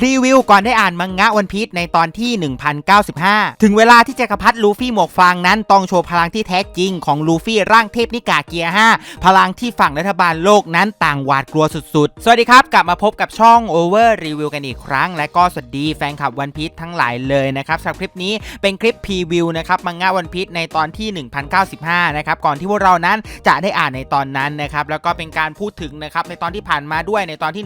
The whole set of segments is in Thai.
พรีวิวก่อนได้อ่านมังงะวันพีชในตอนที่ 1095 ถึงเวลาที่จักรพรรดิลูฟี่หมวกฟางนั้นต้องโชว์พลังที่แท้จริงของลูฟี่ร่างเทพนิกาเกียร์ 5 พลังที่ฝั่งรัฐบาลโลกนั้นต่างหวาดกลัวสุดๆ สวัสดีครับ กลับมาพบกับช่อง Over Review กันอีกครั้ง และก็สวัสดีแฟนคลับวันพีชทั้งหลายเลยนะครับสำหรับคลิปนี้เป็นคลิปพรีวิวนะครับมังงะวันพีชในตอนที่ 1095 นะครับก่อนที่พวกเรานั้นจะได้อ่านในตอนนั้นนะครับแล้วก็เป็นการพูดถึงนะครับในตอนที่ผ่านมาด้วยในตอนที่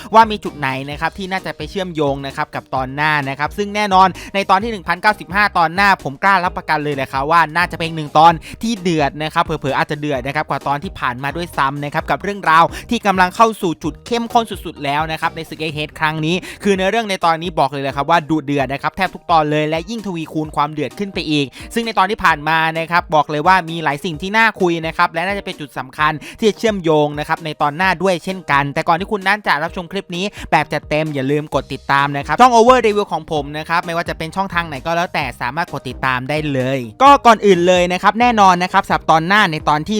1094 ว่ามีจุดไหนนะครับที่น่าจะไปเชื่อมโยงนะครับกับตอนหน้านะครับซึ่งแน่นอนในตอนที่ 1095 ตอนหน้า ผมกล้ารับประกันเลยนะครับว่าน่าจะเป็นหนึ่งตอนที่เดือดนะครับเผลอๆอาจจะเดือดนะครับกว่าตอนที่ผ่านมาด้วยซ้ำนะครับกับเรื่องราวที่กำลังเข้าสู่จุดเข้มข้นสุดๆ แล้วนะครับในศึกเอเฮดครั้งนี้ คือในเรื่องในตอนนี้บอกเลยเลยครับว่าดุเดือดนะครับแทบทุกตอนเลยและยิ่งทวีคูณความเดือดขึ้นไปอีก ซึ่งในตอนที่ผ่านมานะครับบอกเลยว่ามีหลายสิ่งที่น่าคุยนะครับและน่าจะเป็นจุดสำคัญที่จะเชื่อมโยงนะครับในตอนหน้าด้วยเช่นกัน แต่ก่อนที่คุณนั้นจะรับชมคลิปนี้แบบจัดเต็มอย่าลืมกดติดตามนะครับช่อง Over Review ของผมนะครับไม่ว่าจะเป็นช่องทางไหนก็แล้วแต่สามารถกดติดตามได้เลย ก็ก่อนอื่นเลยนะครับแน่นอนนะครับสับตอนหน้าในตอนที่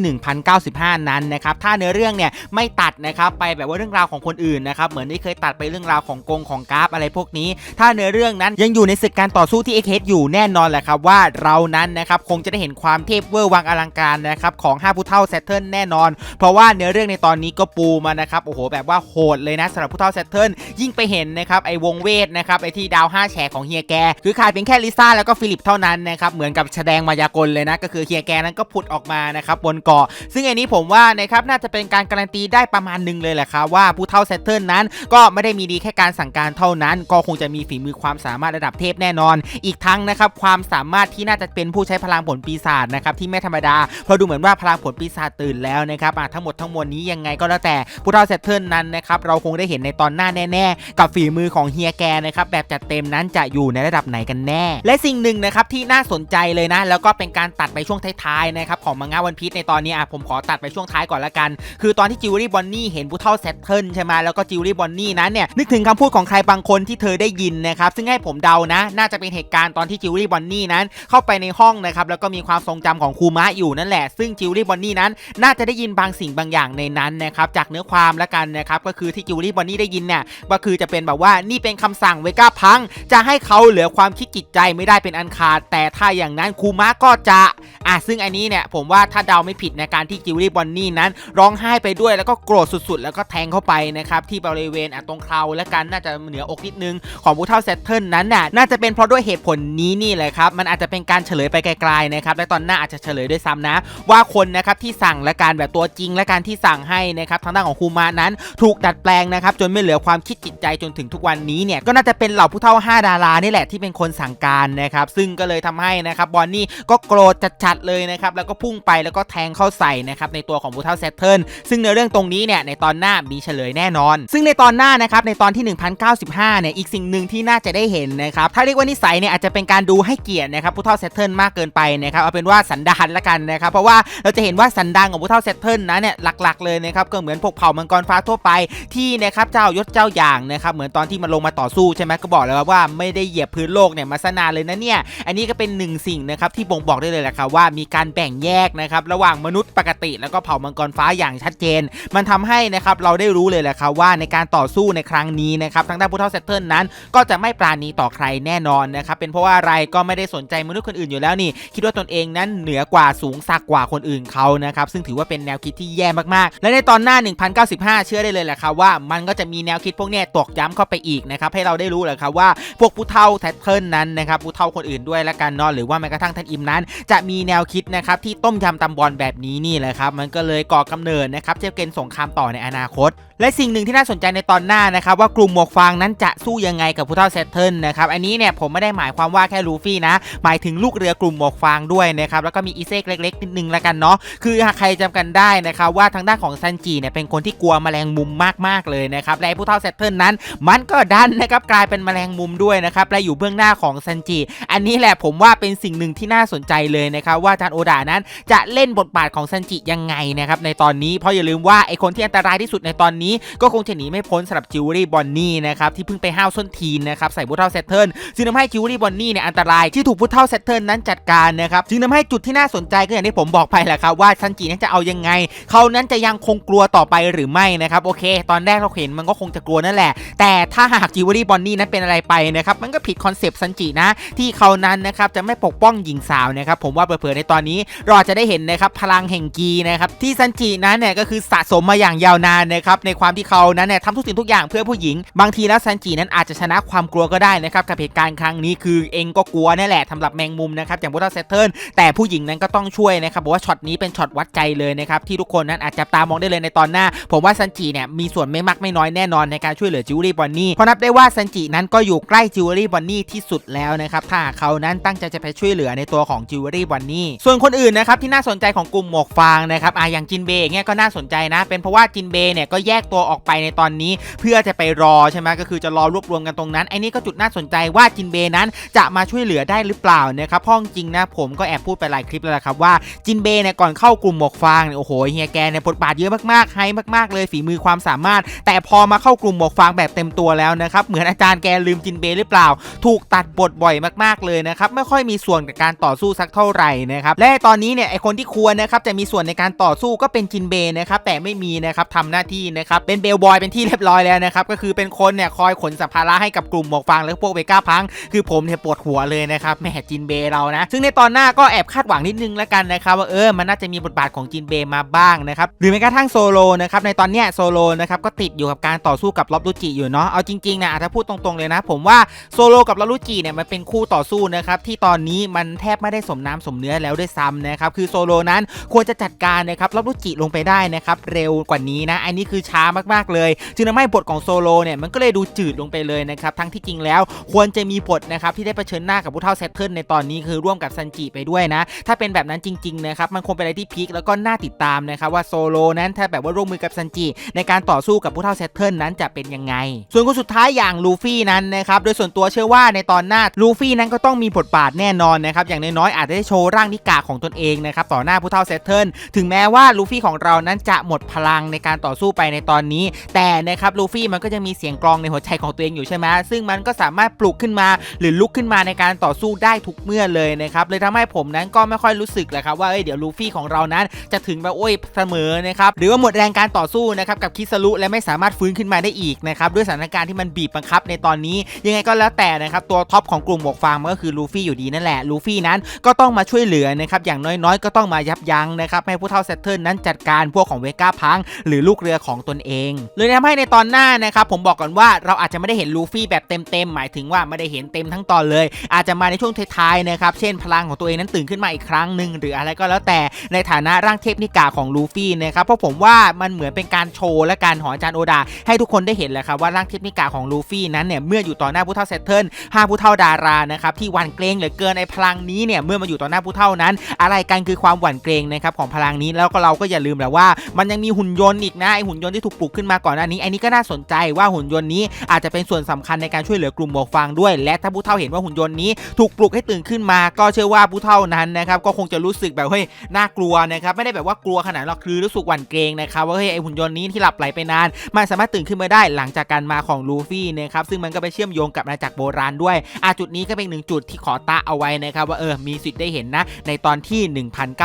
1095 นั้นนะครับถ้าเนื้อเรื่องเนี่ยไม่ตัดนะครับไปแบบว่าเรื่องราวของคนอื่นนะครับเหมือนที่เคยตัดไปเรื่องราวของกงของกราฟอะไรพวกนี้ ถ้าเนื้อเรื่องนั้นยังอยู่ในศึกการต่อสู้ที่เอ็กเอยู่แน่นอนแหละครับว่าเรานั้นนะครับคงจะได้เห็นความเทพเวอร์วังอลังการนะครับของห้าผู้เท่าแซตเทิลแน่นอน เพราะว่าเนื้อเรื่องในตอนนี้ก็ปูมานะครับโอ้โหแบบว่าโหดเลยนะสำหรับผู้เท่าแซตเทิลยิ่งไปเห็นนะครับไอ้วงเวทนะครับไอ้ที่ดาว5แฉกของเฮียแก คือขาดเพียงแค่ลิซ่าแล้วก็ฟิลิปเท่านั้นนะครับเหมือนกับแสดงมายากลเลยนะก็คือเฮียแกนั้นก็ผุดออกมานะครับบนเกาะ ซึ่งอันนี้ผมว่านะครับน่าจะเป็นการการันตีได้ประมาณหนึ่งเลยแหละครับว่าผู้เท่าแซตเทิลนั้น ก็ไม่ได้มีดีแค่การสั่งการเท่านั้น ก็คงจะมีฝีมือความสามารถระดับเทพแน่นอน อีกทั้งนะครับความสามารถที่น่าจะเป็นผู้ใช้พลังผลปีศาจนะครับที่ไม่ธรรมดาเพราะดูเหมือนว่าพลังผลปีศาจตื่นแล้วนะครับทั้งหมดทั้งมวลนี้ยังไงก็แล้วแต่ผู้เท่าแซตเทิลนั้นนะครับเราคงได้เห็นในตอนหน้าแน่ๆกับฝีมือของเฮียแกนะครับแบบจัดเต็มนั้นจะอยู่ในระดับไหนกันแน่ และสิ่งหนึ่งนะครับที่น่าสนใจเลยนะ แล้วก็เป็นการตัดไปช่วงท้ายๆนะครับของมังงะวันพีชในตอนนี้อะผมขอตัดไปช่วงท้ายก่อนละกัน คือตอนที่จิวเวลรี่บอนนี่เห็นผู้เท่าแซตเทิลใช่ไหมแล้วก็จิวเวลรี่บอนนี่นั้นเนี่ยนึกถึงคำพูดของใครบางคนที่เธอได้ยินนะครับซึ่งให้ผมเดานะ น่าจะเป็นเหตุการณ์ตอนที่จิวเวลรี่บอนนี่นั้น เข้าไปในห้องนะครับแล้วก็มีความทรงจำของครูมะอยู่นั่นแหละซึ่งจิวเวลรี่บอนนี่นั้น น่าจะได้ยินบางสิ่งบางอย่างในนั้นนะครับจากเนื้อความละกันนะครับก็คือที่จิวเวลรี่บอนนี่ได้ยินเนี่ยก็คือจะเป็นแบบว่านี่เป็นคำสั่งเวก้าพัง จะให้เขาเหลือความคิดจิตใจไม่ได้เป็นอันขาด แต่ถ้าอย่างนั้นคูมะก็จะอะซึ่งอันนี้เนี่ยผมว่าถ้าเดาไม่ผิดในการที่จิวลี่บอนนี่นั้น ร้องไห้ไปด้วยแล้วก็โกรธสุดๆ แล้วก็แทงเข้าไปนะครับที่บริเวณอะตรงเคราและกันน่าจะเหนืออกนิดนึงของผู้เท่าเซตเทิลนั้นน่ะน่าจะเป็นเพราะด้วยเหตุผลนี้นี่แหละครับมันอาจจะเป็นการเฉลยไปไกลๆนะครับและตอนหน้าอาจจะเฉลยด้วยซ้ำนะ ว่าคนนะครับที่สั่งและการแบบตัวจริงและการที่สั่งให้นะครับทางด้านของคูมานั้น ถูกดัดแปลงนะครับจนไม่เหลือความคิดจิตใจจนถึงทุกวันนี้เนี่ยก็น่าจะเป็นเหล่าผู้เท่า 5 ดารานี่แหละที่เป็นคนสั่งการนะครับซึ่งก็เลยทำให้นะครับบอนนี่ก็โกรธจัดๆเลยนะครับแล้วก็พุ่งไปแล้วก็แทงเข้าใส่นะครับในตัวของผู้เท่าเซตเทิลซึ่งในเรื่องตรงนี้เนี่ยในตอนหน้ามีเฉลยแน่นอน ซึ่งในตอนหน้านะครับในตอนที่ 1095เนี่ยอีกสิ่งหนึ่งที่น่าจะได้เห็นนะครับถ้าเรียกว่านิสัยเนี่ยอาจจะเป็นการดูให้เกียรตินะครับผู้เท่าเซตเทิลมากเกินไปนะครับเอาเป็นว่าสันดานละกันนะครับเพราะว่าเราจะเห็นว่าสันดานของผู้เท่าเซตเทิลนะเนี่ยหลักๆเลยนะครับก็เหมือนพวกเผ่ามังกรฟ้าทั่วไปที่นะครับเจ้ายศเจ้าอย่างนะครับเหมือนตอนที่มันลงมาต่อสู้ใช่ไหมก็บอกแล้วว่าไม่ได้เหยียบพื้นโลกเนี่ยมาสนานเลยนะเนี่ยอันนี้ก็เป็นหนึ่งสิ่งนะครับที่บ่งบอกได้เลยแหละครับว่ามีการแบ่งแยกนะครับระหว่างมนุษย์ปกติ แล้วก็เผ่ามังกรฟ้าอย่างชัดเจน มันทำให้นะครับเราได้รู้เลยแหละครับว่าในการต่อสู้ในครั้งนี้นะครับทางด้านผู้เท่าเซตเทิลนั้น ก็จะไม่ปราณีต่อใครแน่นอนนะครับเป็นเพราะว่าอะไรก็ไม่ได้สนใจมนุษย์คนอื่นอยู่แล้วนี่ คิดว่าตนเองนั้นเหนือกว่าสูงสักกว่าคนอื่นเขานะครับซึ่งถือว่าเป็นแนวคิดที่แย่มากๆ และในตอนหน้า 1095 เชื่อได้เลยแหละครับว่ามันก็จะมีแนวคิดพวกเนี้ยตกย้ำเข้าไปอีกนะครับให้เราได้รู้แหละครับว่าพวกผู้เท่าแทเทิลนั้นนะครับผู้เท่าคนอื่นด้วยและกันเนอนหรือว่าแม้กระทั่งท่านอิมนั้น จะมีแนวคิดนะครับที่ต้มยำตำบอลแบบนี้นี่แหละครับมันก็เลยก่อกำเนิดนะครับเจะเป็นสงครามต่อในอนาคต และสิ่งหนึ่งที่น่าสนใจในตอนหน้านะครับว่ากลุ่มหมวกฟางนั้นจะสู้ยังไงกับผู้เท่าเซตเทิลนะครับอันนี้เนี่ยผมไม่ได้หมายความว่าแค่ลูฟี่นะ หมายถึงลูกเรือกลุ่มหมวกฟางด้วยนะครับแล้วก็มีอีเซกเล็กๆนิดนึงละกันเนาะคือหากใครจำกันได้นะครับว่าทางด้านของซันจิเนี่ยเป็นคนที่กลัวแมลงมุมมากๆเลยนะครับและผู้เท่าเซตเทิลนั้น มันก็ดันนะครับกลายเป็นแมลงมุมด้วยนะครับและอยู่เบื้องหน้าของซันจิอันนี้แหละผมว่าเป็นสิ่งหนึ่งที่น่าสนใจเลยนะครับว่าทานโอดานั้นจะเล่นบทบาทของซันจิยังไงนะครับในตอนนี้เพราะอย่าลืมว่าไอคนที่อันตรายที่สุดในตอนนี้นี้ก็คงจะหนีไม่พ้นสำหรับจิวเวลรี่บอนนี่นะครับที่เพิ่งไปห้าวส้นทีนนะครับใส่ผู้เท่าเซตเทิลซึ่งทำให้จิวเวลรี่บอนนี่เนี่ยอันตรายที่ถูกผู้เท่าเซตเทิลนั้นจัดการนะครับจึงทำให้จุดที่น่าสนใจก็อย่างที่ผมบอกไปแหละครับว่าซันจินั้นจะเอายังไง เขานั้นจะยังคงกลัวต่อไปหรือไม่นะครับโอเค ตอนแรกเราเห็นมันก็คงจะกลัวนั่นแหละ แต่ถ้าหากจิวเวลรี่บอนนี่นั้นเป็นอะไรไปนะครับมันก็ผิดคอนเซปต์ซันจินะที่เขานั้นนะครับจะไม่ปกป้องหญิงสาวนะครับผมว่าเผื่อในตอนนี้เราจจะได้เห็นนะครับพลังแห่งกีนะครับที่ซันจินั้นเนี่ยก็คือสะสมมาอย่างยาวนานนะครับในความที่เขานั้นเนี่ยทำทุกสิ่งทุกอย่างเพื่อผู้หญิง บางทีแล้วซันจินั้นอาจจะชนะความกลัวก็ได้นะครับกับเหตุการณ์ครั้งนี้คือเองก็กลัวนี่แหละสำหรับแมงมุมนะครับอย่างบุตเซตเทิลแต่ผู้หญิงนั้นก็ต้องช่วยนะครับบอกว่าช็อตนี้เป็นช็อตวัดใจเลยนะครับที่ทุกคนนั้นอาจจะตามองได้เลยในตอนหน้า ผมว่าซันจิเนี่ยมีส่วนไม่มากไม่น้อยแน่นอนในการช่วยเหลือจิวเวลรี่บอนนี่เพราะนับได้ว่าซันจินั้นก็อยู่ใกล้จิวเวลรี่บอนนี่ที่สุดแล้วนะครับถ้าเขานั้นตั้งใจจะไปช่วยเหลือในตัวของจิวเวลรี่บอนนี่ส่วนคนอื่นนะครับที่น่าสนใจของกลุ่มหมวกฟางนะครับอะอย่างจินเบย์เนี่ยก็น่าสนใจนะ เป็นเพราะว่าจินเบย์เนี่ยก็แยกตัวออกไปในตอนนี้เพื่อจะไปรอใช่ไหมก็คือจะรอรวบรวมกันตรงนั้นไอ้นี่ก็จุดน่าสนใจว่าจินเบย์นั้นจะมาช่วยเหลือได้หรือเปล่านะครับพ่องจริงนะผมก็แอบพูดไปหลายคลิปแล้วละครับว่าจินเบย์เนี่ยก่อนเข้ากลุ่มหมวกฟางเนี่ยโอ้โหเฮียแกเนี่ยบทบาทเยอะมากๆไฮมากๆ เลยฝีมือความสามารถ แต่พอมาเข้ากลุ่มหมวกฟางแบบเต็มตัวแล้วนะครับเหมือนอาจารย์แกลืมจินเบย์หรือเปล่า ถูกตัดบทบ่อยมากๆเลยนะครับไม่ค่อยมีส่วนกับการต่อสู้สักเท่าไหร่นะครับและตอนนี้เนี่ยไอคนที่ควรนะครับจะมีส่วนในการต่อสู้ก็เป็นจินเบย์นะครับแต่ไม่มีนะครับทำหน้าที่นะครับเป็นเบลบอยเป็นที่เรียบร้อยแล้วนะครับก็คือเป็นคนเนี่ยคอยขนสัมภาระให้กับกลุ่มหมวกฟางและพวกเวก้าพัง คือผมเนี่ยปวดหัวเลยนะครับแม่จินเบเรานะ ซึ่งในตอนหน้าก็แอบคาดหวังนิดนึงแล้วกันนะครับว่าเออมันน่าจะมีบทบาทของจินเบย์มาบ้างนะครับหรือแม้กระทั่งโซโลนะครับในตอนเนี้ยโซโลนะครับก็ติดอยู่กับการต่อสู้กับล็อบลูจิอยู่เนาะเอาจริงๆนะถ้าพูดตรงๆเลยนะ ผมว่าโซโลกับล็อบลูจิเนี่ยมันเป็นคู่ต่อสู้นะครับที่ตอนนี้มันแทบไม่ได้สมน้ำสมเนื้อแล้วด้วยซ้ำนะครับคือโซโลนั้นควรจะจัดการนะครับล็อบลูจิลงไปได้นะครับเร็วกว่านี้นะอันนี้คือช้ามากๆเลย จึงทำให้บทของโซโลเนี่ยมันก็เลยดูจืดลงไปเลยนะครับทั้งที่จริงแล้วควรจะมีบทนะครับที่ได้เผชิญหน้ากับผู้เท่าเซตเทิลในตอนนี้คือร่วมกับซันจิไปด้วยนะ ถ้าเป็นแบบนั้นจริงๆนะครับมันคงเป็นอะไรที่พีคแล้วก็น่าติดตามนะครับว่าโซโลนั้นถ้าแบบว่าร่วมมือกับซันจิในการต่อสู้กับผู้เท่าเซตเทิลนั้นจะเป็นยังไง ส่วนคนสุดท้ายอย่างลูฟี่นั้นนะครับโดยส่วนตัวเชื่อว่าในตอนหน้าลูฟี่นั้นก็ต้องมีบทบาทแน่นอนนะครับอย่างน้อยๆอาจจะได้โชว์ร่างนิกาของตนเองนะครับต่อหน้าผู้เท่าเซตเทิลถึงแม้ว่าลูฟี่ของเรานั้นจะหมดพลังในการต่อสู้ไปในตอนนี้ แต่นะครับลูฟี่มันก็ยังมีเสียงกลองในหัวใจของตัวเองอยู่ใช่ไหมซึ่งมันก็สามารถปลุกขึ้นมา หรือลุกขึ้นมาในการต่อสู้ได้ทุกเมื่อเลยนะครับเลยทำให้ผมนั้นก็ไม่ค่อยรู้สึกเลยครับว่าเอ้ยเดี๋ยวลูฟี่ของเรานั้นจะถึงแบบโอ้ยเสมอนะครับหรือว่าหมดแรงการต่อสู้นะครับกับคิสรุและไม่สามารถฟื้นขึ้นมาได้อีกนะครับด้วยสถานการณ์ที่มันบีบบังคับในตอนนี้ ยังไงก็แล้วแต่นะครับตัวท็อปของกลุ่มหมวกฟางมันก็คือลูฟี่อยู่ดีนั่นแหละลูฟี่นั้นก็ต้องมาช่วยเหลือนะครับอย่างน้อยๆ ก็ต้องมายับยั้งนะครับให้ผู้เท่าเซตเทิลนั้นจัดการพวกของเวก้าพัง หรือลูกเรือของตนเอง เลยทำให้ในตอนหน้านะครับผมบอกก่อนว่าเราอาจจะไม่ได้เห็นลูฟี่แบบเต็มๆหมายถึงว่าไม่ได้เห็นเต็มทั้งตอนเลย อาจจะมาในช่วงท้ายๆนะครับเช่นพลังของตัวเองนั้นตื่นขึ้นมาอีกครั้งหนึ่งหรืออะไรก็แล้วแต่ในฐานะร่างเทพนิกาของลูฟี่นะครับเพราะผมว่ามันเหมือนเป็นการโชว์และการหออจารย์โอดา ให้ทุกคนได้เห็นแหละครับว่าร่างเทพนิกาของลูฟี่นั้นเนี่ยเมื่ออยู่ต่อหน้าผู้เท่าเซตเทิลห้าผู้เท่าดารานะครับที่หวั่นเกรงเหลือเกินในพลังนี้เนี่ยเมื่อมาอยู่ต่อหน้าผู้เท่านั้น อะไรกันคือความหวั่นเกรงนะครับของพลังนี้แล้วก็เราก็อย่าลืมแหละว่า มันยังมีหุ่นยนต์อีกนะไอหุ่นยนต์ที่ถูกปลุกขึ้นมาก่อนหน้านี้ไอ้นี้ก็น่าสนใจว่าหุ่นยนต์นี้อาจจะเป็นส่วนสำคัญในการช่วยเหลือกลุ่มหมวกฟางด้วย และถ้าผู้เท่าเห็นว่าหุ่นยนต์นี้ถูกปลุกให้ตื่นขึ้นมา ก็เชื่อว่าผู้เท่านั้นนะครับก็คงจะรู้สึกแบบเฮ้ยน่ากลัวนะครับไม่ได้แบบว่ากลัวขนาดหรอกคือรู้สึกหวั่นเกรงนะครับว่าเฮ้ยไอหุ่นยนต์นี้ที่หลับไหลไปนานมันสามารถตื่นขึ้นมาได้หลังจากการมาของลูฟี่นะครับซึ่งมันก็ไปเชื่อมโยงกับอาณาจักรโบราณด้วยอาจุดนี้ก็เป็นหนึ่งจุดที่ขอตะเอาไว้นะครับว่าเออมีสิทธิ์ได้เห็นนะในตอนที่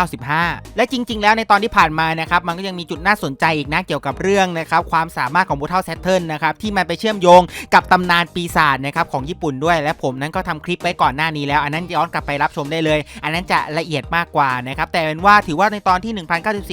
1095 และจริง ๆ แล้วในตอนที่ผ่านมานะครับมันก็ยังมีจุดน่าสนใจอีกนะเกี่ยวกับเรื่องนะครับความสามารถของบูเท่าแซตเทิลนะครับที่มันไปเชื่อมโยงกับตำนานปีศาจนะครับของญี่ปุ่นด้วย และผมนั้นก็ทำคลิปไว้ก่อนหน้านี้แล้ว อันนั้นย้อนกลับไปรับชมได้เลย อันนั้นจะละเอียดมากกว่านะครับแต่เป็นว่าถือว่าในตอนที่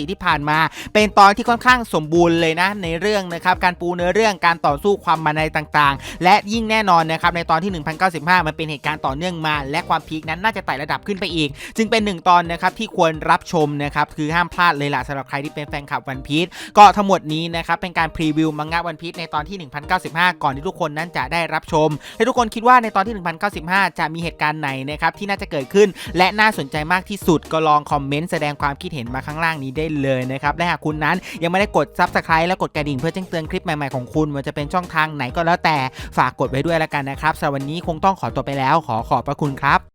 1094 ที่ผ่านมา เป็นตอนที่ค่อนข้างสมบูรณ์เลยนะในเรื่องนะครับการปูเนื้อเรื่องการต่อสู้ความมันในต่างๆ และยิ่งแน่นอนนะครับในตอนที่ 1095 มันเป็นเหตุการณ์ต่อเนื่องมา และความพีคนั้นน่าจะไต่ระดับขึ้นไปอีก จึงเป็นหนึ่งตอนนะครับที่ควรรับชมนะครับคือห้ามพลาดเลยล่ะสำหรับใครที่เป็นแฟนคลับวันพีชก็ทั้งหมดนี้นะครับเป็นการพรีวิวมังงะวันพีชในตอนที่ 1095 ก่อนที่ทุกคนนั้นจะได้รับชมและทุกคนคิดว่าในตอนที่ 1095 จะมีเหตุการณ์ไหนนะครับที่น่าจะเกิดขึ้น และน่าสนใจมากที่สุดก็ลองคอมเมนต์แสดงความคิดเห็นมาข้างล่างนี้ได้เลยนะครับและหากคุณนั้นยังไม่ได้กด Subscribe และกดกระดิ่งเพื่อแจ้งเตือนคลิปใหม่ๆของคุณว่าจะเป็นช่องทางไหนก็แล้วแต่ฝากกดไว้ด้วยแล้วกันนะครับสำหรับวันนี้คงต้องขอตัวไปแล้ว ขอขอบพระคุณครับ